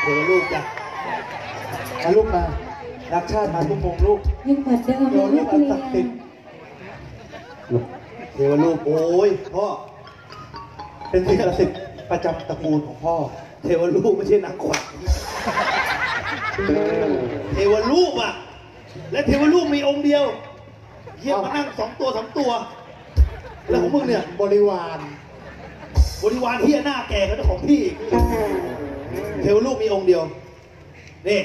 เทวรูปจ้ะมาลูกมา รักชาติมาทุกมงลูกยังเหมือนเดิมเทเลวยรูลูปกอันเรียศักดิ์สิทนเทวรูปโอ้ยพ่อ เป็นสิ่งศักดิ์สิทธิ์ประจำตระกูลของพ่อ เทวรูปไม่ใช่นางขวัญเทวรูปอะ และเทวรูปมีองค์เดียว เยี่ยมมานั่งสองตัวสามตัว แล้วของมึงเนี่ย บริวาร บริวารที่หน้าแก่ก็เจ้าของพี่อีก เทวรูปมีองค์เดียว นี่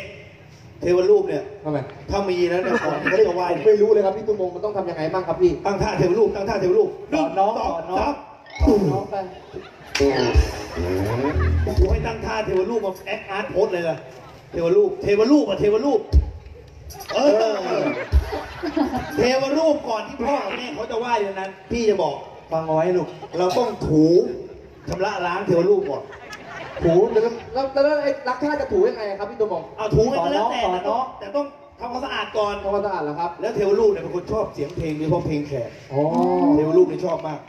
เทวรูปเนี่ย ทำไมถ้ามีแล้วเนี่ยก่อนที่เขาจะไหว้ผมเนี่ยไม่รู้เลยครับพี่ตุ้มงมันต้องทำยังไงบ้างครับพี่ ตั้งท่าเทวรูปตั้งท่าเทวรูปสอนน้องหสอนน้องสามสอนน้องไปกูให้ตั้งท่าเทวรูปมาแอคอาร์ตโพสเลยล่ะเทวรูป เทวรูปอะเทวรูป เออ เทวรูปก่อนที่พ่อกับแม่เขาจะไหว้เดี๋ยวนั้น พี่จะบอกฟังเอาไว้ลูก เราต้องถูชำระล้างเทวรูปก่อน ถูแล้วแล้วแล้วแล้วไอ้รักชาติจะถูยังไงครับพี่ตุ้มงเอาถูไปสอนก็แล้น้วองแต่สอนแต่ต้น้อองงแต่ต้องทำความสะอาดก่อน ทำความสะอาดเหรอครับ แล้วเทวรูปเนี่ยเป็นคนชอบเสียงเพลงโดยเฉพาะเพลงแขกอ๋อเทวรูปนี่ชอบมาก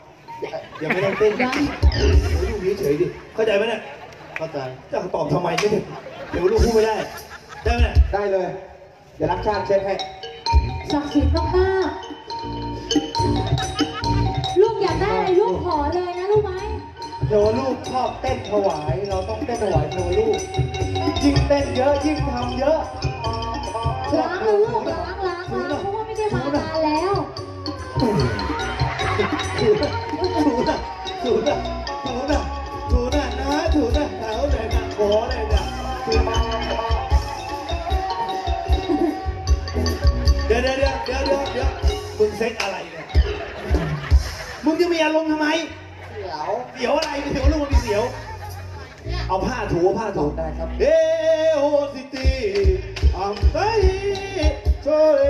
ยังไม่ต้องเต้นเทวรูปเฉยๆดิเข้าใจไหมเนี่ยเข้าใจจะตอบทำไมเนี่ยเทวรูปพูดไม่ได้ได้ไหมเนี่ยได้เลย เดี๋ยวรักชาติเช็คให้ศักดิ์สิทธิ์มากๆลูกอยากได้อะไรลูกขอเลยนะ ลูกไหมเทวรูปชอบเต้นถวาย เราต้องเต้นถวายเทวรูปยิ่งเต้นเยอะยิ่งทำเยอะล้างเลยลูกล้างล้างล้างเพราะว่าไม่ได้มานานแล้วถูนะถูนะถูนะถูนะถูนะนะถูนะหนาวเลยนะขอเลยนะถูนะเดี๋ยวเดี๋ยวเดี๋ยวเดี๋ยวเดี๋ยวเดี๋ยวมึงเซ็กอะไรเนี่ยมึงจะมีอารมณ์ทำไม เดี๋ยวเสียวอะไรไม่เสียวลูกมันมีเสียว เอาผ้าถูเอาผ้าถูได้ครับ เอโอซิตี้อัมไตโชเล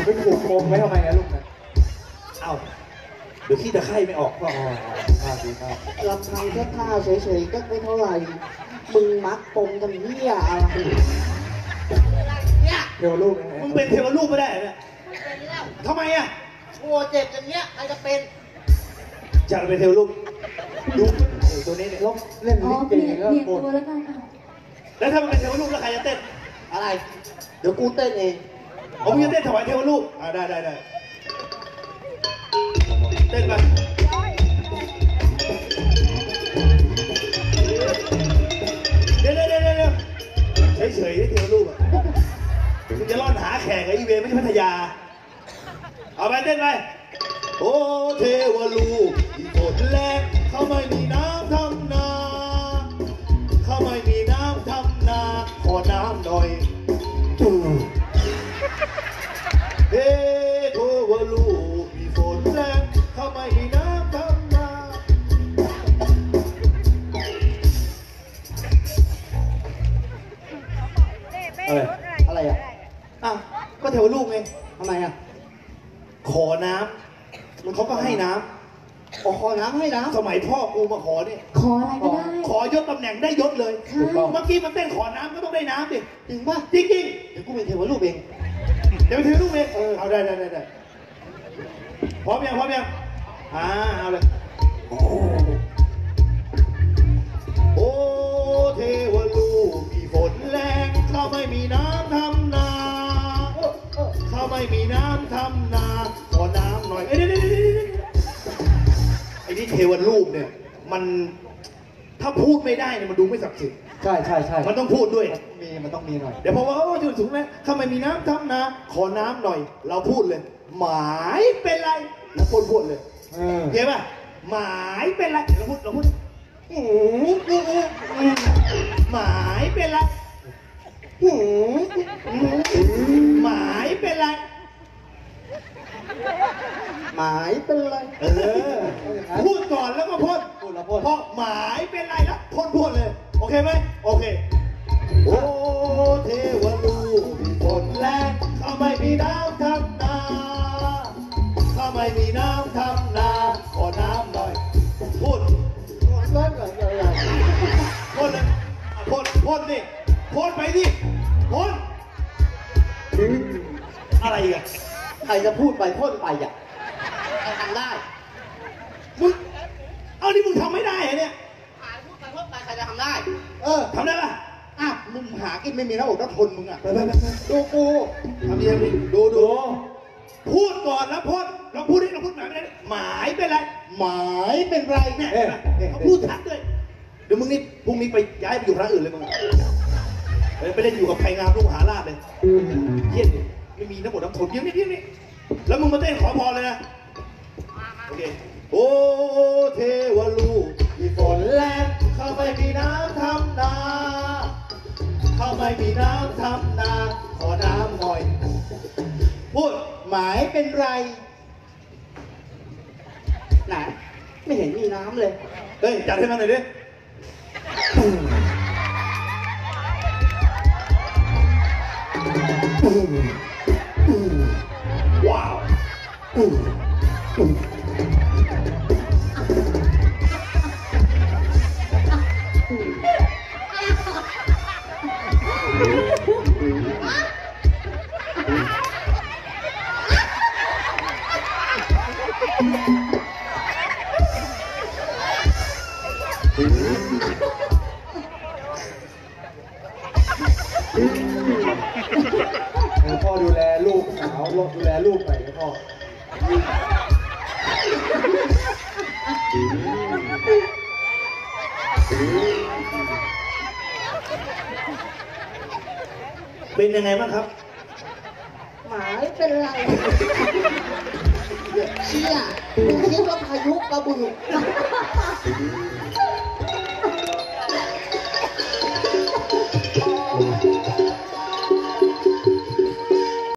นูไปผูกโคมไว้ทำไมนะลูกนะเอ้าเดี๋ยวขี้ตะไคร่ไม่ออกก็อ๋อมากดีมากลำพังแค่ผ้าเฉยๆก็ไม่เท่าไหร่ มึงมัดปมกันเหี้ยอะไรเทวรูปนะฮะมึงเป็นเทวรูปไม่ได้เหรอเนี่ยทำไมอะโง่เจ็บอย่างเงี้ยใครจะเป็นจะเป็นเทวรูปดูไอ้ตัวนี้เนี่ยแล้วเล่นอ๋อลิเปเกลี่ยนก็เปลี่ยนบตันวแล้วกันอ้าวแล้วถ้ามันเป็นเทวรูปแล้วใครจะเต้นอะไร เดี๋ยวกูเต้นเอง ผมจะเต้นถวายเทวรูปอ่าได้ได้ได้เต้นไปเดี๋ยวเดี๋ยวเดี๋ยวเดี๋ยวเฉยๆเทวรูปอะมึงจะร่อนหาแขกกับอีเวนไม่ใช่พัทยา เอาไปเต้นไปโอ้เทวรูปที่ฝนแรงเขาไม่มีน้ำทำนาเขาไม่มีน้ำทำนาขอน้ำหน่อย อะไร อะไรอะ อ้าว ก็เทวรูปไงทำไมอะ ขอน้ำมันเขาก็ให้น้ขอขอน้ำให้น้ำสมัยพ่อกูมาขอเนี่ย ขออะไรก็ได้ ขอยศตำแหน่งได้ยศเลยใช่เมื่อกี้มันเต้นขอน้ำก็ต้องได้น้ำดิำจริงป่ะจริงจริงเดี๋ยวกูเป็นเทวรูปเองๆเดี๋ยวไปถือลูกเองเออเอาได้ได้ได้ได้พร้อมยังพร้อมยังอ่าเอาเลย โอ้เทว ไม่มีน้ำทำนาขอน้ำหน่อยเอ้ยเดี๋ยวเดี๋ยวเดี๋ยวเดี๋ยวไอ้นี่เทวรูปเนี่ย มันถ้าพูดไม่ได้เนี่ยมันดูไม่ศักดิ์สิทธิ์ใช่ใช่ใช่มันต้องพูดด้วย มีมันต้องมีหน่อย เดี๋ยวพอว่าโอ้ถึงสูงแล้วถ้าไม่มีน้ำทำนาขอน้ำหน่อย เราพูดเลย หมายเป็นไรแล้วพูดพูดเลยเออเห็นป่ะหมายเป็นไรเราพูดเราพูดหืมหืม เป็นไรแล้วพ่นพ่นเลย โอเคไหมโอเค โอ้เทวลูกฝนแรงเขาไม่มีน้ำทำนาเขาไม่มีน้ำทำนาขอน้ำหน่อยพูดนั่นอะไรอะไรพ่นเลยพ่นพ่นนี่พ่นไปดิพ่นอะไรอีกันใครจะพูดไปพ่นไปอะใครทำได้มึงเอานี่มึงทำไม่ได้เหรอเนี่ย ครจะทำได้ เออทำได้ปะอะมึงหากินไม่มีแล้วอดต้องทนมึงอะไปไปไปไปดูกูทำดีทำดีดูดูพูดก่อนแล้วพ่นลองพูดดิลองพูดหมายไม่ได้หมายเป็นไรหมายเป็นไรเนี่ยเอ๊ะเห็นไหมเขาพูดชัดด้วยเดี๋ยวมึงนี่พรุ่งนี้ไปย้ายไปอยู่พระอื่นเลยมึงอะเออไปเล่นอยู่กับไพงามลูกมหาราชเลยเยี่ยนดิไม่มีน้ำหมดน้ำทนเดี๋ยวนี้เดี๋ยวนี้แล้วมึงมาเต้นขอพรเลยนะโอเคโอ้เทำทำนา เขาไม่มีน้ำทำนา ขอน้ำหน่อย พูดหมายเป็นไรไหนไม่เห็นมีน้ำเลย เฮ้ย จัดให้มันหน่อยดิว้าว เออพ่อดูแลลูกสาวดูแลลูกไปนะพ่อเป็นยังไงบ้างครับ หมายเป็นไร เชี่ยมึงคิดว่าพายุกระบือ